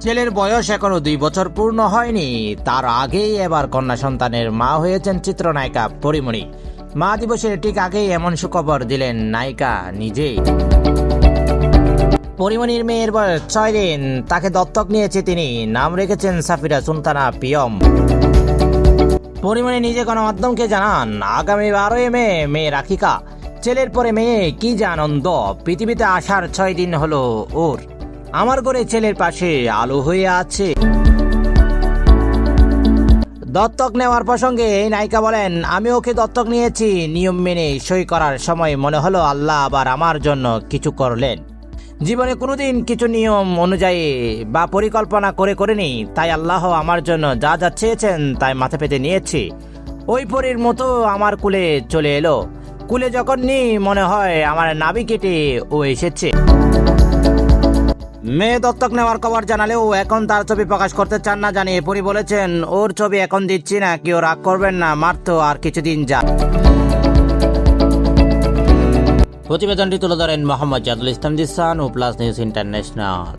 ছেলের বয়স এখনও দুই বছর পূর্ণ হয়নি। তার আগেই এবার কন্যা সন্তানের মা হয়েছেন চিত্রনায়িকা পরিমণি। মা দিবসের ঠিক আগেই এমন সুখবর দিলেন নায়িকা নিজেই। পরিমণির মেয়ের বয়স ছয় দিন। তাকে দত্তক নিয়েছে তিনি। নাম রেখেছেন সাফিরা সুলতানা পিয়ম। পরিমণি নিজে গণমাধ্যমকে জানান, আগামী বারোই মে মেয়ে রাখিকা। ছেলের পরে মেয়ে কি যে আনন্দ। পৃথিবীতে আসার ছয় দিন হলো ওর। আমার ঘরে ছেলের পাশে আলো হয়ে আছে। দত্তক নেওয়ার প্রসঙ্গে এই নায়িকা বলেন, আমি ওকে দত্তক নিয়েছি। নিয়ম মেনে সই করার সময় মনে হলো আল্লাহ আবার আমার জন্য কিছু করলেন। জীবনে কোনোদিন কিছু নিয়ম অনুযায়ী বা পরিকল্পনা করে করিনি। তাই আল্লাহ আমার জন্য যা যা চেয়েছেন তাই মাথা পেতে নিয়েছি। ওই পরীর মতো আমার কুলে চলে এলো। কুলে যখন নি, মনে হয় আমার নাবি কেটে ও এসেছে। মেয়ে দত্তক নেওয়ার খবর জানালেও এখন তার ছবি প্রকাশ করতে চান না জানিয়ে পরি বলেছেন, ওর ছবি এখন দিচ্ছি না, কেউ রাগ করবেন না মারতো আর কিছুদিন যা প্রতিবেদনটি তুলে ধরেন মোহাম্মদ জাদুল ইসলাম দিসান ও প্লাস নিউজ ইন্টারন্যাশনাল।